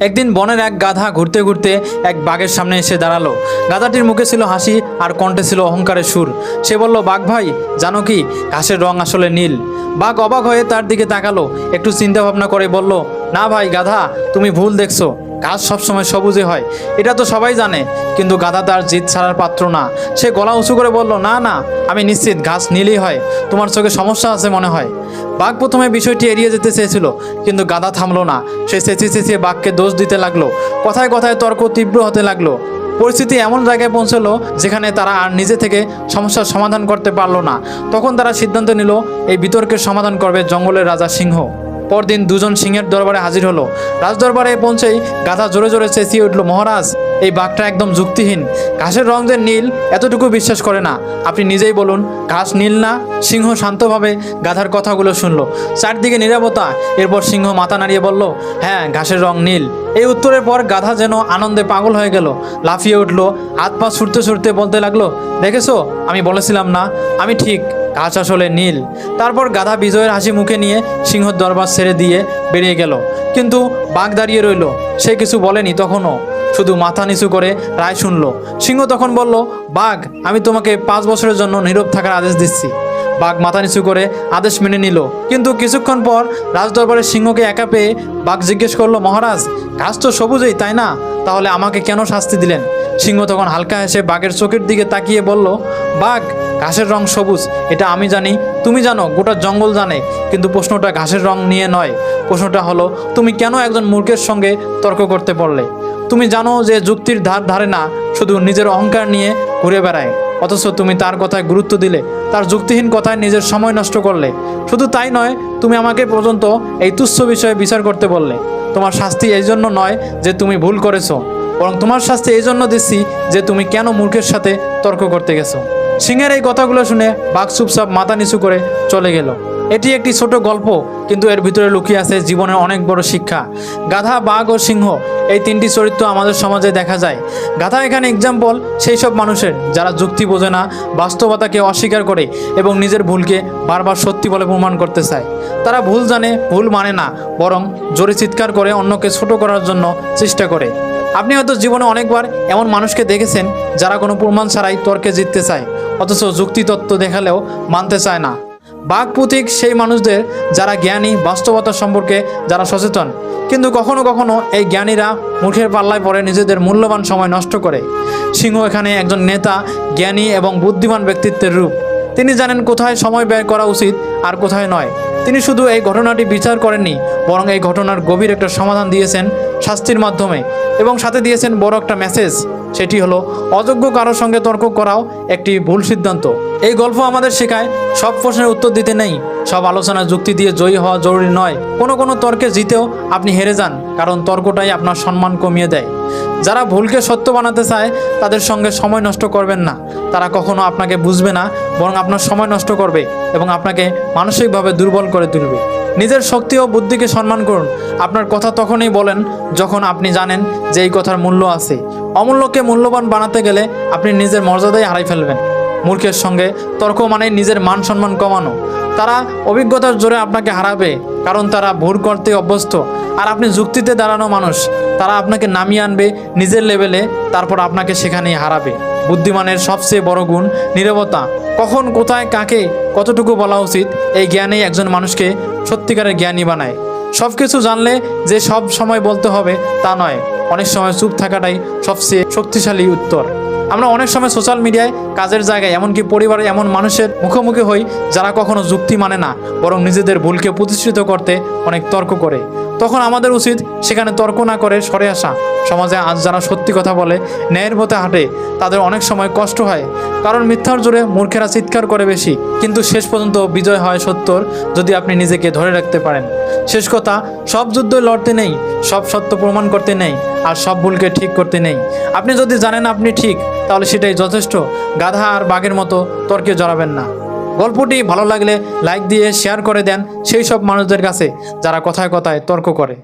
একদিন বনের এক গাধা ঘুরতে ঘুরতে এক বাঘের সামনে এসে দাঁড়াল। গাধাটির মুখে ছিল হাসি আর কণ্ঠে ছিল অহংকারের সুর। সে বলল, বাঘ ভাই, জানো কি? ঘাসের রং আসলে নীল। বাঘ অবাক হয়ে তার দিকে তাকালো, একটু চিন্তা ভাবনা করে বলল, না ভাই, গাধা, তুমি ভুল দেখছ। ঘাস সবসময় সবুজে হয়। এটা তো সবাই জানে, কিন্তু গাধা তার জিত ছাড়ার পাত্র না। সে গলা উঁচু করে বলল, না না, আমি নিশ্চিত গাছ নীলই হয়, তোমার চোখে সমস্যা আছে মনে হয়। বাঘ প্রথমে বিষয়টি এড়িয়ে যেতে চেয়েছিল, কিন্তু গাধা থামলো না। সে চেঁচিয়ে চেঁচিয়ে বাঘকে দোষ দিতে লাগল, কথায় কথায় তর্ক তীব্র হতে লাগল। পরিস্থিতি এমন জায়গায় পৌঁছলো, যেখানে তারা আর নিজে থেকে সমস্যার সমাধান করতে পারল না। তখন তারা সিদ্ধান্ত নিল, এই বিতর্কের সমাধান করবে জঙ্গলের রাজা সিংহ। পরদিন দুজন সিংহের দরবারে হাজির হলো। রাজদরবারে পৌঁছেই গাধা জোরে জোরে চেঁচিয়ে উঠল, মহারাজ, এই বাঘটা একদম যুক্তিহীন। ঘাসের রং যে নীল এতটুকু বিশ্বাস করে না। আপনি নিজেই বলুন, ঘাস নীল না? সিংহ শান্তভাবে গাধার কথাগুলো শুনলো। চারদিকে নিরাপত্তা এরপর সিংহ মাথা নাড়িয়ে বলল হ্যাঁ ঘাসের রং নীল। এই উত্তরের পর গাধা যেন আনন্দে পাগল হয়ে গেল। লাফিয়ে উঠল, হাত পা ছুটতে ছুটতে বলতে লাগল, দেখেছ, আমি বলেছিলাম না, আমি ঠিক। ঘাস আসলে নীল। তারপর গাধা বিজয়ের হাসি মুখে নিয়ে সিংহর দরবার ছেড়ে দিয়ে বেরিয়ে গেল। কিন্তু বাঘ দাঁড়িয়ে রইল। সে কিছু বলেনি তখনও। শুধু মাথা নিচু করে রায় শুনল। সিংহ তখন বলল, বাঘ, আমি তোমাকে পাঁচ বছরের জন্য নীরব থাকার আদেশ দিচ্ছি। বাঘ মাথা নিচু করে আদেশ মেনে নিল। কিন্তু কিছুক্ষণ পর রাজদরবারের সিংহকে একা পেয়ে বাঘ জিজ্ঞেস করল, মহারাজ ঘাস তো সবুজেই, তাই না? তাহলে আমাকে কেন শাস্তি দিলেন? সিংহ তখন হালকা হেসে বাঘের চোখের দিকে তাকিয়ে বলল, বাঘ ঘাসের রং সবুজ, এটা আমি জানি, তুমি জানো, গোটা জঙ্গল জানে, কিন্তু প্রশ্নটা ঘাসের রং নিয়ে নয়। প্রশ্নটা হলো, তুমি কেন একজন মূর্খের সঙ্গে তর্ক করতে পারলে তুমি জানো যে যুক্তির ধার ধারে না, শুধু নিজের অহংকার নিয়ে ঘুরে বেড়ায়। অথচ তুমি তার কথায় গুরুত্ব দিলে, তার যুক্তিহীন কথায় নিজের সময় নষ্ট করলে। শুধু তাই নয়, তুমি আমাকে পর্যন্ত এই তুচ্ছ বিষয়ে বিচার করতে বললে। তোমার শাস্তি এই জন্য নয় যে তুমি ভুল করেছ, বরং তোমার শাস্তি এই জন্য দিচ্ছি যে তুমি কেন মূর্খের সাথে তর্ক করতে গেছো। সিংহের এই কথাগুলো শুনে বাঘ চুপচাপ মাথা নিচু করে চলে গেল। এটি একটি ছোট গল্প, কিন্তু এর ভিতরে লুকিয়ে আছে জীবনের অনেক বড় শিক্ষা। গাধা, বাঘ ও সিংহ, এই তিনটি চরিত্র আমাদের সমাজে দেখা যায়। গাধা এখানে এক্সাম্পল সেই সব মানুষের, যারা যুক্তি বোঝে না, বাস্তবতাকে অস্বীকার করে এবং নিজের ভুলকে বারবার সত্যি বলে প্রমাণ করতে চায়। তারা ভুল জানে, ভুল মানে না, বরং জোরে চিৎকার করে অন্যকে ছোট করার জন্য চেষ্টা করে। আপনি হয়তো জীবনে অনেকবার এমন মানুষকে দেখেছেন, যারা কোনো প্রমাণ ছাড়াই তর্কে জিততে চায়। অথচ যুক্তিতত্ত্ব দেখালেও মানতে চায় না। বাঘ প্রতীক সেই মানুষদের যারা জ্ঞানী, বাস্তবতা সম্পর্কে যারা সচেতন। কিন্তু কখনো কখনো এই জ্ঞানীরা মুখের পাল্লায় পড়ে নিজেদের মূল্যবান সময় নষ্ট করে। সিংহ এখানে একজন নেতা, জ্ঞানী এবং বুদ্ধিমান ব্যক্তিত্বের রূপ। তিনি জানেন কোথায় সময় ব্যয় করা উচিত আর কোথায় নয়। তিনি শুধু এই ঘটনাটি বিচার করেননি, বরং এই ঘটনার গভীর একটা সমাধান দিয়েছেন শাস্তির মাধ্যমে এবং সাথে দিয়েছেন বড় একটা মেসেজ সেটি হলো, অযোগ্য কারোর সঙ্গে তর্ক করাও একটি ভুল সিদ্ধান্ত। এই গল্প আমাদের শেখায়, সব প্রশ্নের উত্তর দিতে নেই, সব আলোচনা যুক্তি দিয়ে জয়ী হওয়া জরুরি নয়। কোনো কোনো তর্কে জিতেও আপনি হেরে যান, কারণ তর্কটাই আপনার সম্মান কমিয়ে দেয়। যারা ভুলকে সত্য বানাতে চায়, তাদের সঙ্গে সময় নষ্ট করবেন না। তারা কখনো আপনাকে বুঝবে না, বরং আপনার সময় নষ্ট করবে এবং আপনাকে মানসিকভাবে দুর্বল করে তুলবে। নিজের শক্তি ও বুদ্ধিকে সম্মান করুন। আপনার কথা তখনই বলেন যখন আপনি জানেন যে এই কথার মূল্য আছে। অমূল্যকে মূল্যবান বানাতে গেলে আপনি নিজের মর্যাদাই হারাই ফেলবেন। মূর্খের সঙ্গে তর্ক মানে নিজের মান সম্মান কমানো। তারা অভিজ্ঞতার জোরে আপনাকে হারাবে, কারণ তারা ভুল করতে অভ্যস্ত। আর আপনি যুক্তিতে দাঁড়ানো মানুষ, তারা আপনাকে নামিয়ে আনবে নিজের লেভেলে তারপর আপনাকে সেখানেই হারাবে। বুদ্ধিমানের সবচেয়ে বড় গুণ নীরবতা। কখন, কোথায়, কাকে কতটুকু বলা উচিত, এই জ্ঞানেই একজন মানুষকে সত্যিকারের জ্ঞানী বানায়। সব কিছু জানলে যে সব সময় বলতে হবে তা নয়। অনেক সময় চুপ থাকাটাই সবচেয়ে শক্তিশালী উত্তর। আমরা অনেক সময় সোশ্যাল মিডিয়ায় কাজের জায়গায়, এমনকি পরিবারে এমন মানুষের মুখোমুখি হই যারা কখনো যুক্তি মানে না, বরং নিজেদের ভুলকে প্রতিষ্ঠিত করতে অনেক তর্ক করে। তখন আমাদের উচিত সেখানে তর্ক না করে সরে আসা। সমাজে আজ যারা সত্যি কথা বলে, ন্যায়ের পথে হাঁটে, তাদের অনেক সময় কষ্ট হয়। কারণ মিথ্যার জোরে মূর্খেরা চিৎকার করে বেশি। কিন্তু শেষ পর্যন্ত বিজয় হয় সত্যর যদি আপনি নিজেকে ধরে রাখতে পারেন। শেষ কথা, সব যুদ্ধ লড়তে নেই, সব সত্য প্রমাণ করতে নেই, আর সব ভুলকে ঠিক করতে নেই। আপনি যদি জানেন আপনি ঠিক, তাহলে সেটাই যথেষ্ট। গাধা আর বাঘের মতো তর্কে জড়াবেন না। গল্পটি ভালো লাগলে লাইক দিয়ে শেয়ার করে দেন, সেই সব মানুষদের কাছে যারা কথায় কথায় তর্ক করে।